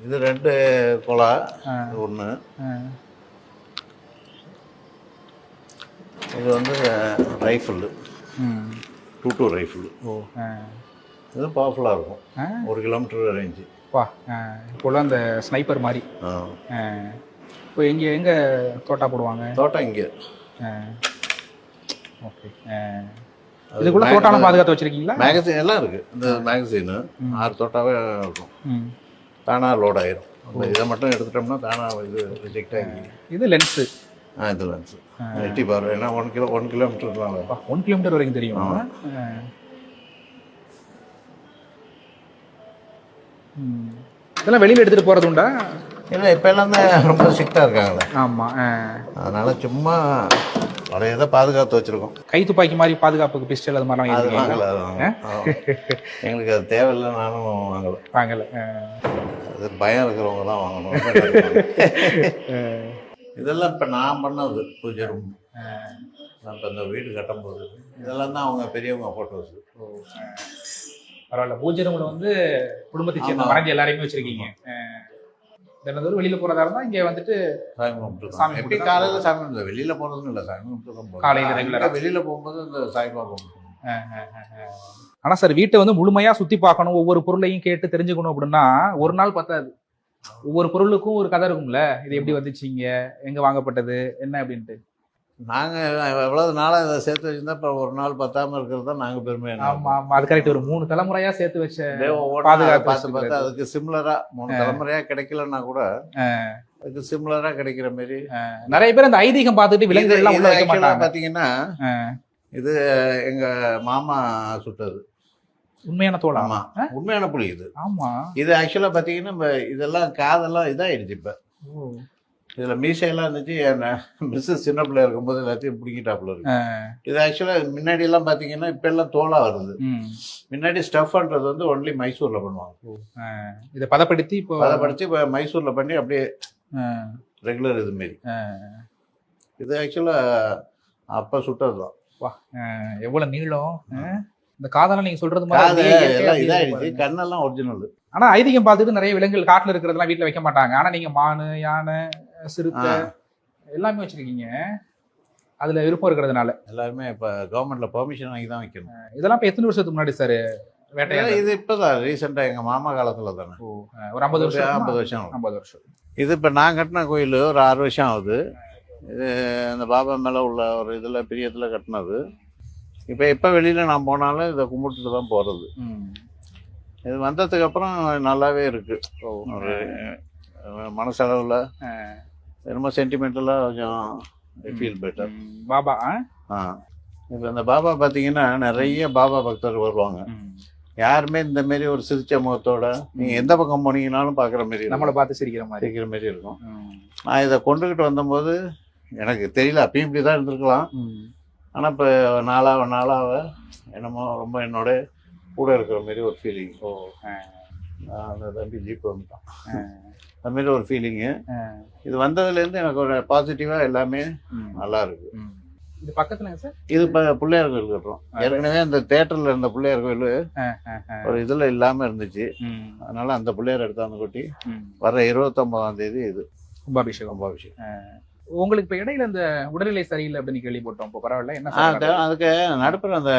S1: இது ரெண்டு குழா. இது ஒன்று. இது வந்து ரைஃபிள். டூ டூ ரைஃபிள்
S2: ஓ ஆ.
S1: இது பவர்ஃபுல்லாக இருக்கும். ஒரு கிலோமீட்டர் ரேஞ்சு
S2: வா ஆ. இப்போலாம் அந்த ஸ்னைப்பர் மாதிரி. இப்போ இங்கே எங்கே தோட்டா போடுவாங்க
S1: தோட்டம் இங்கே.
S2: ஓகே. இதுக்குள்ள தோட்டாலும் பாதுகாத்து வச்சிருக்கீங்களா?
S1: மேகசின் எல்லாம் இருக்குது இந்த மேகசினு ஆறு தோட்டாவே இருக்கும்.
S2: ம்.
S1: தானாக லோட் ஆயிரும். இதை மட்டும் எடுத்துட்டோம்னா தானாக இது ரிஜெக்ட் ஆகி.
S2: இது லென்ஸு
S1: ஆ இது லென்ஸ் எட்டி பாரு. ஏன்னா ஒன் கிலோ ஒன் கிலோமீட்டர்னால
S2: ஒன் கிலோமீட்டர் வரைக்கும் தெரியும். இதெல்லாம் வெளியில எடுத்துட்டு போறது உண்டா?
S1: இல்லை இப்போ எல்லாமே ரொம்ப ஸ்ட்ரிக்டாக இருக்காங்களே.
S2: ஆமா ஆ.
S1: அதனால சும்மா பழைய இதை பாதுகாத்து வச்சிருக்கோம்
S2: கை துப்பாக்கி மாதிரி பாதுகாப்புக்கு பிஸ்டல் அது
S1: அது அது. ஆமா. எங்களுக்கு அது தேவையில்லை நானும் வாங்கல
S2: வாங்கல.
S1: அது பயம் இருக்கிறவங்க தான் வாங்கணும் இதெல்லாம் இப்போ நான் பண்ணது பூஜை ரூம். நான் இப்போ இந்த வீடு கட்டும்போது இதெல்லாம் தான் அவங்க பெரியவங்க ஃபோட்டோஸ்.
S2: பரவாயில்ல பூஜை ரூம்ல வந்து குடும்பத்தை சேர்ந்த. மறைஞ்ச எல்லாரையுமே வச்சிருக்கீங்க. தினந்தோறும் வெளியில போறதா இருந்தா இங்க வந்துட்டு
S1: சாமி கும்பிட்டு
S2: சாமி
S1: எப்படி காலையில் சாமி கும்பிட்டு வெளியில போகிறதுன்னு இல்லை சாமி கும்பிட்டு தான்
S2: காலையில regular-ஆ.
S1: வெளியில போகும்போது இந்த சாய்பாபா கும்பிட்டு.
S2: ஆனா சார் வீட்டை வந்து முழுமையா சுத்தி பார்க்கணும் ஒவ்வொரு பொருளையும் கேட்டு தெரிஞ்சுக்கணும் அப்படின்னா ஒரு நாள் பத்தாது. ஒவ்வொரு பொருளுக்கும் ஒரு கதை இருக்கும்ல. இது எப்படி வந்துச்சீங்க எங்க வாங்கப்பட்டது? என்ன அப்படின்ட்டு.
S1: நாங்கள் எவ்வளவு நாளாக இதை சேர்த்து வச்சிருந்தா இப்போ ஒரு நாள் பத்தாம இருக்கிறது தான் நாங்கள் பெருமையாக
S2: ஆமா ஆமா. அது கரெக்ட் ஒரு மூணு தலைமுறையா சேர்த்து வச்ச
S1: பாதுகாப்பு பார்த்து பார்த்து. அதுக்கு சிமிலரா மூணு தலைமுறையா கிடைக்கலன்னா கூட அதுக்கு சிமிலரா கிடைக்கிற மாதிரி
S2: நிறைய பேர் அந்த ஐதீகம் பார்த்துட்டு விலங்குகள் எல்லாம் உள்ள வைக்க மாட்டாங்க. ஆ.
S1: இது எங்க மாமா சுட்டது.
S2: உண்மையான தோழா
S1: ஆமா. உண்மையான புலி இது.
S2: ஆமா.
S1: இது ஆக்சுவலா பாத்தீங்கன்னா இதெல்லாம் காதெல்லாம் இதாயிடுச்சு இப்ப. இதுல மீசையெல்லாம் இருந்துச்சு மிஸ்ஸஸ் சின்ன பிள்ளையா இருக்கும்போது எல்லாத்தையும் பிடிக்கிட்டாப்புல இருக்கு இது ஆக்சுவலா முன்னாடி எல்லாம் பாத்தீங்கன்னா இப்ப எல்லாம் தோலா வருது. முன்னாடி ஸ்டஃப்ன்றது வந்து ஒன்லி மைசூர்ல பண்ணுவாங்க.
S2: இதை பதப்படுத்தி இப்போ
S1: படிச்சு இப்ப மைசூர்ல பண்ணி அப்படியே. ரெகுலர் இது மாரி. இது ஆக்சுவலா அப்ப சுட்டதுதான்
S2: வா ஆ, எவ்வளவு நீளம்? இந்த காதெல்லாம் நீங்க சொல்றது
S1: காது
S2: மாதிரி பாருங்க.
S1: கண்ணெல்லாம் ஒரிஜினல்
S2: ஆனா ஐதீகம் பார்த்துட்டு நிறைய விலங்குகள் காட்டுல இருக்கிறதெல்லாம் வீட்டுல வைக்க மாட்டாங்க ஆனா நீங்க மானு யானை சிறுத்தை எல்லாமே வச்சிருக்கீங்க. அதுல விருப்பம் இருக்கிறதுனால.
S1: எல்லாருமே இப்ப கவர்மெண்ட்ல பெர்மிஷன் வாங்கி தான் வைக்கணும்.
S2: இதெல்லாம் இப்ப எத்தனை வருஷத்துக்கு முன்னாடி சார் வேட்டையாட.
S1: இது இப்பதான் ரீசெண்டா எங்க மாமா காலத்துல தானே.
S2: ஒரு ஐம்பது வருஷம்.
S1: ஐம்பது வருஷம்.
S2: ஐம்பது வருஷம்.
S1: இது இப்ப நான் கட்டின கோயில் ஒரு ஆறு வருஷம் ஆகுது. இது அந்த பாபா மேல உள்ள ஒரு இதுல பிரியத்துல கட்டினது. இப்ப எப்ப வெளியில நான் போனாலும் இதை கும்பிட்டுட்டு தான் போறது.
S2: ம்.
S1: இது வந்ததுக்கு அப்புறம் நல்லாவே இருக்கு. ஒரு மனசளவுல. ரொம்ப சென்டிமெண்டலா கொஞ்சம் ஃபீல் பெட்டர்.
S2: பாபா ஆ?
S1: இப்போ இந்த பாபா பார்த்தீங்கன்னா நிறைய பாபா பக்தர் வருவாங்க. யாருமே இந்த மாதிரி ஒரு சிரிச்ச முகத்தோட நீங்க எந்த பக்கம் போனீங்கனாலும் பார்க்குற மாதிரி
S2: நம்மளை. பார்த்து சிரிக்கிற மாதிரி
S1: சிரிக்கிற மாதிரி இருக்கும். நான் இதை கொண்டுகிட்டு வந்தபோது எனக்கு தெரியல அப்பயும் இப்படி தான் இருந்திருக்கலாம். ஆனால் இப்போ நாளாக நாளாக என்னமோ ரொம்ப என்னோட கூட இருக்கிற மாதிரி ஒரு ஃபீலிங்
S2: ஓ ஆ.
S1: அந்த தம்பி ஜீப் வந்துட்டான். அந்த மாதிரி ஒரு ஃபீலிங்கு. இது வந்ததுலேருந்து எனக்கு ஒரு பாசிட்டிவாக எல்லாமே. நல்லா இருக்கு.
S2: இது பக்கத்துல சார்
S1: இது பிள்ளையார் கோயில் கட்டுறோம் ஏற்கனவே அந்த தேட்டரில் இருந்த பிள்ளையார் கோயில். ஒரு இதில் இல்லாமல் இருந்துச்சு. அதனால அந்த பிள்ளையார் எடுத்தாந்து கொட்டி. வர இருபத்தொன்பதாம் தேதி இது
S2: கும்பாபிஷேகம்
S1: கும்பாபிஷேகம்
S2: உங்களுக்கு இப்ப இடையில இந்த உடல்நிலை சரியில்லை அப்படின்னு கேள்விப்பட்டோம் இப்போ பரவாயில்ல என்ன
S1: அதுக்கு நடுப்புற அந்த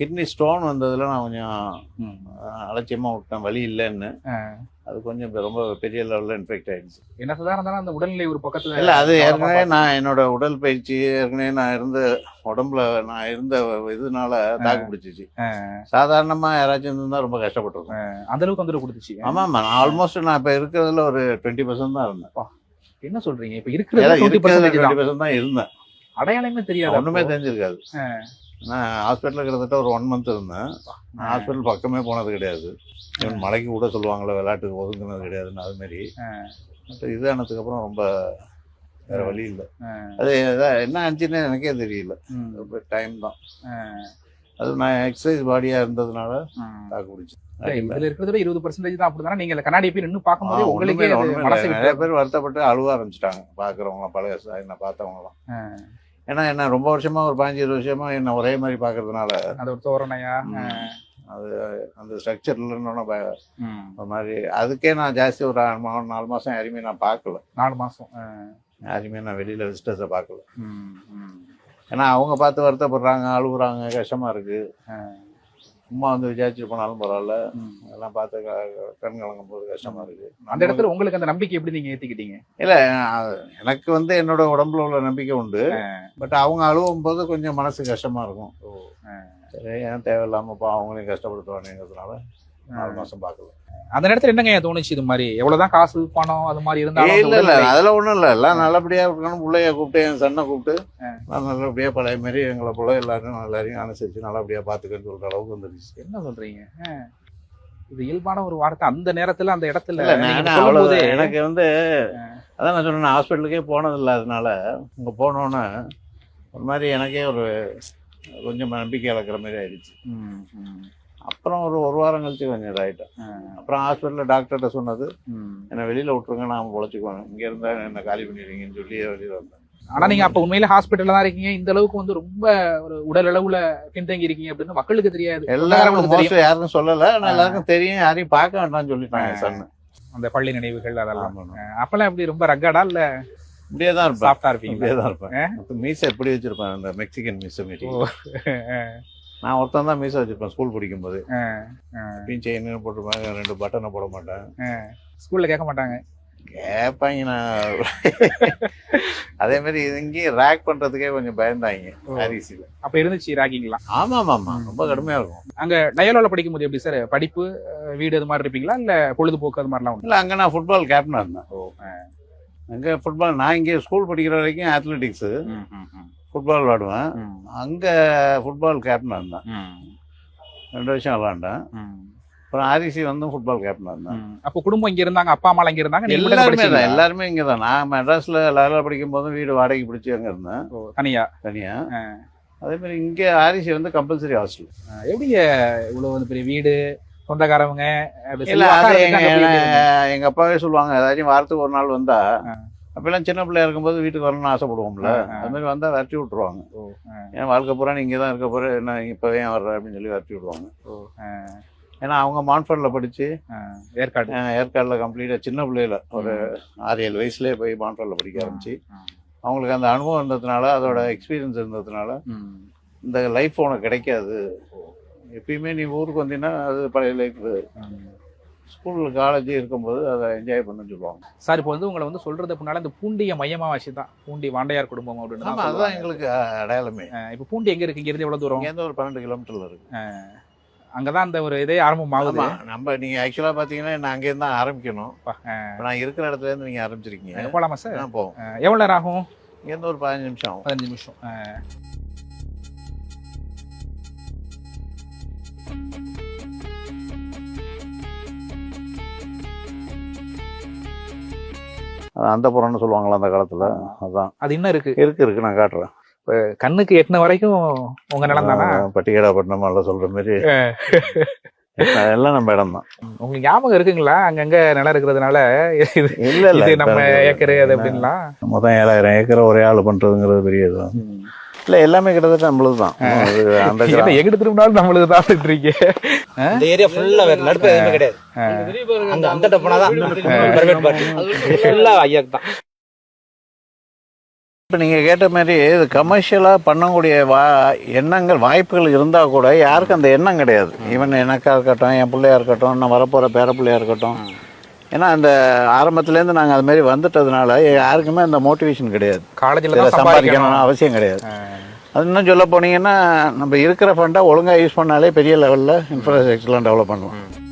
S1: கிட்னி ஸ்டோன் வந்ததுல நான் கொஞ்சம்
S2: ம்.
S1: அஹ், அலட்சியமா விட்டேன். வலி இல்லைன்னு. அது கொஞ்சம் ரொம்ப பெரிய லெவல்ல இன்ஃபெக்ட் ஆயிடுச்சு.
S2: என்ன சார் இருந்தாலும் அந்த உடல்நிலை ஒரு பக்கத்துல
S1: இல்ல அது ஏற்கனவே நான் என்னோட உடல் பயிற்சி ஏற்கனவே நான் இருந்த உடம்புல நான் இருந்த இதனால தாக்கு பிடிச்சிச்சு.
S2: ஆ.
S1: சாதாரணமா யாராச்சும் இருந்தா ரொம்ப கஷ்டப்பட்டிருக்கோம்.
S2: அந்த அளவுக்கு தொந்தரவு கொடுத்துச்சு.
S1: ஆமா ஆமா நான் ஆல்மோஸ்ட் நான் இப்ப இருக்கிறதுல ஒரு டுவெண்ட்டி பர்சன்ட் தான் இருந்தேன்.
S2: என்ன சொல்றீங்க? இப்ப
S1: ஏன்னா
S2: இருக்கிறது டுவெண்ட்டி
S1: பர்சன்ட் தான் இருந்தேன்.
S2: அடையாளமே தெரியாது
S1: ஒண்ணுமே
S2: அப்போ.
S1: தெரிஞ்சிருக்காது. நான் ஹாஸ்பிட்டலில் கிட்டத்தட்ட ஒரு ஒன் மந்த் இருந்தேன் ஹாஸ்பிட்டல் பக்கமே போனது கிடையாது இவன் மலைக்கு கூட சொல்லுவாங்களே விளையாட்டுக்கு ஒதுங்கினது கிடையாதுன்னு அது மாதிரி
S2: ஆ.
S1: மற்ற இதானதுக்கு அப்புறம் ரொம்ப வேற வழி இல்லை. அது என்ன ஆச்சுன்னு எனக்கே தெரியல. ரொம்ப டைம் தான். அது நான் எக்ஸசைஸ் பாடியா இருந்ததுனால. தாக்கு பிடிச்சி
S2: இதுல இருக்கிறத இருபது பர்சன்டேஜ் தான் அப்படிதானே நீங்க கண்ணாடி போய் நின்னு பார்க்கும்போது உங்களுக்கே
S1: நிறைய பேர் வருத்தப்பட்டு அழுவ ஆரம்பிச்சிட்டாங்க பாக்குறவங்க பழைய என்னை பார்த்தவங்களாம். ஏன்னா என்ன ரொம்ப வருஷமா ஒரு பதினஞ்சு இருபது வருஷமா என்ன ஒரே மாதிரி பாக்குறதுனால
S2: அது ஒரு தோரணையா.
S1: அது அந்த ஸ்ட்ரக்சர் இல்லைன்னு பய-
S2: ம்.
S1: ஒரு மாதிரி அதுக்கே நான் ஜாஸ்தி ஒரு ஆறு நாலு மாசம் யாரையுமே நான் பார்க்கல
S2: நாலு மாசம் ஆ.
S1: யாரையுமே நான் வெளியில விசிட்டர்ஸை பார்க்கல. ஏன்னா அவங்க பார்த்து வருத்தப்படுறாங்க அழுகுறாங்க கஷ்டமா இருக்கு சும்மா வந்து விசாரிச்சுட்டு போனாலும் பரவாயில்ல. அதெல்லாம் பார்த்து கண் கலங்கும் போது கஷ்டமா இருக்கு.
S2: அந்த இடத்துல உங்களுக்கு அந்த நம்பிக்கை எப்படி நீங்க ஏத்திக்கிட்டீங்க?
S1: இல்ல எனக்கு வந்து என்னோட உடம்புல உள்ள நம்பிக்கை உண்டு. பட் அவங்க அழுவும் போது கொஞ்சம் மனசு கஷ்டமா இருக்கும். சரி ஏன் தேவையில்லாம அவங்களையும் கஷ்டப்படுத்துவானுங்கிறதுனால. நாலு மாசம் பார்க்கல.
S2: அந்த நேரத்துல என்னங்க தோணுச்சு இது மாதிரி? எவ்வளவுதான் காசு பணம் அது மாதிரி இருந்தாலும்
S1: இல்ல இல்ல அதெல்லாம் ஒண்ணும் இல்ல. எல்லாம் நல்லபடியா இருக்கணும். பிள்ளைய கூப்பிட்டு என் சன்னை கூப்பிட்டு நான் நல்லபடியா பழைய மாதிரி எங்களை போல எல்லாரும் எல்லாரையும் அனுசரிச்சு நல்லபடியா பாத்துக்கன்னு சொல்ற அளவுக்கு வந்துருச்சு.
S2: என்ன சொல்றீங்க. இது இயல்பான ஒரு வார்த்தை. அந்த நேரத்துல அந்த இடத்துல
S1: அவ்வளவு எனக்கு வந்து அதான் நான் சொன்னேன் ஹாஸ்பிட்டலுக்கே போனது இல்லை அதனால அங்க போனோன்னே ஒரு மாதிரி எனக்கே ஒரு கொஞ்சம் நம்பிக்கை இழக்கிற மாதிரி ஆயிடுச்சு. அப்புறம் ஒரு ஒரு வாரம் கழிச்சு கொஞ்சம் இதாயிட்டேன்.
S2: ஆ,
S1: அப்புறம் ஹாஸ்பிட்டலில் டாக்டர்கிட்ட சொன்னது. என்னை வெளியில விட்டுருங்க நான் பொழைச்சிக்குவேன். இங்க இருந்தா என்ன காலி பண்ணிடுவீங்கன்னு சொல்லி வெளியில வந்தேன்.
S2: ஆனா நீங்க அப்ப உண்மையில ஹாஸ்பிட்டல்ல தான் இருக்கீங்க. இந்த அளவுக்கு வந்து ரொம்ப ஒரு உடல் அளவுல பின்தங்கி இருக்கீங்க அப்படின்னு மக்களுக்கு தெரியாது.
S1: மோஸ்ட்லி யாருக்கும் சொல்லல. ஆனா எல்லாருக்கும் தெரியும். யாரையும் பார்க்க வேண்டாம்னு சொல்லிட்டாங்க சன்னு.
S2: அந்த பள்ளி நினைவுகள் அதெல்லாம். அப்பெல்லாம் எப்படி ரொம்ப ரக்கடா இல்ல?
S1: இப்படியே தான் இருப்பேன்.
S2: சாஃப்டா இருப்பீங்க
S1: இப்படியே தான் இருப்பேன். மீசை எப்படி வச்சிருப்பேன் அந்த மெக்சிகன் மீசை
S2: ஓ.
S1: நான் ஒருத்தன் தான் மீசை வச்சிருப்பேன் ஸ்கூல் படிக்கும்போது. அப்பயும் செயின் போட்டிருப்பேன் ரெண்டு பட்டனை போட மாட்டேன்.
S2: ஸ்கூல்ல கேட்க மாட்டாங்க.
S1: கேட்பாங்க நான் அதே மாதிரி இங்கேயும் ரேக் பண்றதுக்கே கொஞ்சம் பயந்தாங்க. ஹாரிசில
S2: அப்ப இருந்துச்சு ராகிங்லாம்
S1: ஆமா ஆமா ரொம்ப கடுமையா இருக்கும்.
S2: அங்க டயலால படிக்கும்போது எப்படி சார் படிப்பு வீடு அது மாதிரி இருப்பீங்களா? இல்ல பொழுதுபோக்கு அது மாதிரிலாம்
S1: இல்ல அங்க நான் ஃபுட்பால் கேப்டனா இருந்தேன்.
S2: ஓ
S1: அங்க ஃபுட்பால் நான் இங்கே ஸ்கூல் படிக்கிற வரைக்கும் அத்லெட்டிக்ஸ் ஃபுட்பால் விளாடுவேன். அங்க ஃபுட்பால் கேப்டனா இருந்தேன். ரெண்டு வருஷம் விளாண்டேன் அப்புறம் ஆரிசி வந்து ஃபுட்பால் கேப்டனா இருந்தேன்.
S2: அப்போ குடும்பம் இங்க இருந்தாங்க அப்பா அம்மா இங்க இருந்தாங்க
S1: எல்லாருமே தான்? எல்லாருமே இங்க தான். நான் மெட்ராஸ்ல லெவலில் படிக்கும் போதும் வீடு வாடகைக்கு பிடிச்சி அங்க இருந்தேன்.
S2: ஓ, தனியா?
S1: தனியா.
S2: ஆ.
S1: அதே மாதிரி இங்க ஆரிசி வந்து கம்பல்சரி ஹாஸ்டல்
S2: அஹ், எப்படிங்க இவ்வளவு வந்து பெரிய வீடு சொந்தக்காரவங்க அப்படி
S1: இல்ல
S2: செல்வாக்கா
S1: அது
S2: இருந்துச்சு,
S1: எங்க
S2: அங்க எப்படி இருந்தீங்க?
S1: எங்க- எங்க அப்பாவே சொல்லுவாங்க ஏதாச்சும் வாரத்துக்கு ஒரு நாள் வந்தா
S2: ஆ.
S1: அப்பெல்லாம் சின்ன பிள்ளையா இருக்கும்போது வீட்டுக்கு வரணும்னு ஆசைப்படுவோம்ல. அது மாதிரி வந்தா விரட்டி விட்டுருவாங்க.
S2: ஓ, ஆ,
S1: ஏன் வாழ்க்கை பூரா நீங்க தான் இருக்க போற என்ன இப்பவே ஏன் வர்ற அப்படின்னு சொல்லி விரட்டி விடுவாங்க ஏன்னா அவங்க மான்ஃபர்ட்ல
S2: ஆ, ஏற்காடு.
S1: ஏற்காடுல கம்ப்ளீட்டா சின்ன பிள்ளையில ஒரு ஆறு ஏழு வயசுலயே போய் மான்ஃபர்ட்ல படிக்க ஆரம்பிச்சு. அவங்களுக்கு அந்த அனுபவம் இருந்ததுனால அதோட எக்ஸ்பீரியன்ஸ் இருந்ததுனால. இந்த லைஃப் உனக்கு கிடைக்காது. எப்பயுமே நீ ஊருக்கு வந்தீங்கன்னா அது பழைய லைஃப்
S2: ம்.
S1: ஸ்கூல் காலேஜ் இருக்கும்போது அதை என்ஜாய் பண்ண சொல்லுவாங்க.
S2: சார் இப்போ வந்து உங்களை வந்து சொல்றது பின்னால இந்த பூண்டிய மையமா வச்சு தான். பூண்டி வாண்டையார் குடும்பம் அப்படின்னு தான்
S1: அதுதான். எங்களுக்கு அடையாளமே.
S2: இப்போ பூண்டி எங்க இருக்கு? இங்க இருந்து எவ்வளவு தூரம்?
S1: இங்கேருந்து ஒரு பன்னெண்டு கிலோமீட்டர்ல இருக்கு.
S2: அங்கதான் அந்த ஒரு இதே ஆரம்பம் ஆகுது.
S1: ஆமா நம்ம நீங்க ஆக்சுவலா பாத்தீங்கன்னா நான் அங்கேருந்து தான் ஆரம்பிக்கணும். நான் இருக்கிற இடத்துல இருந்து நீங்க ஆரம்பிச்சிருக்கீங்க.
S2: அங்க போலாமா சார்?
S1: போவோம்.
S2: அஹ், எவ்வளவு நேரம் ஆகும்?
S1: இங்கேருந்து ஒரு பதினஞ்சு நிமிஷம் ஆகும்.
S2: பதினஞ்சு நிமிஷம்
S1: அந்த புறம்னு சொல்லுவாங்களா அந்த காலத்துல. அதான்.
S2: அது இன்னும் இருக்கு.
S1: இருக்கு இருக்கு. நான் காட்டுறேன்.
S2: கண்ணுக்கு எட்டின வரைக்கும் உங்க நிலம் தானா?
S1: பட்டினம் எல்லாம் சொல்ற மாதிரி. எல்லாம் நம்ம இடம் தான்.
S2: உங்களுக்கு ஞாபகம் இருக்குங்களா? அங்கங்க நிலம் இருக்கிறதுனால இது
S1: இல்ல இல்ல
S2: நம்ம ஏக்கரு அது அப்படின்லாம்?
S1: மொத்தம் ஏழாயிரம் ஏக்கர் ஒரே ஆள் பண்றதுங்கிறது பெரிய இது இல்ல எல்லாமே கிட்டத்தட்ட நம்மளுது தான் அந்த
S2: எங்கிட்டு திரும்பினாலும் நம்மளுக்கு தான் இருக்கீங்க
S3: இந்த ஏரியா ஃபுல்லா வேற நடுப்பு எதுவுமே கிடையாது. அந்த அந்த பிரைவேட் பார்ட்டி ஐயாக்கு தான்.
S1: இப்ப நீங்க கேட்ட மாதிரி இது கமர்ஷியலா பண்ணக்கூடிய வா எண்ணங்கள் வாய்ப்புகள் இருந்தா கூட யாருக்கும் அந்த எண்ணம் கிடையாது. ஈவன் எனக்கா இருக்கட்டும் என் பிள்ளையா இருக்கட்டும் நான் வரப்போற பேர பிள்ளையா இருக்கட்டும் ஏன்னா அந்த ஆரம்பத்துல இருந்து நாங்க அது மாதிரி வந்துட்டதுனால யாருக்குமே அந்த மோட்டிவேஷன் கிடையாது.
S2: காலேஜ்ல
S1: சம்பாதிக்கணும்னு
S2: சம்பாதிக்கணும்.
S1: அவசியம் கிடையாது. அது இன்னும் சொல்ல போனீங்கன்னா நம்ம இருக்கிற ஃபண்டை ஒழுங்கா யூஸ் பண்ணாலே பெரிய லெவல்ல இன்ஃப்ராஸ்ட்ரக்சர்லாம் டெவலப் பண்ணலாம்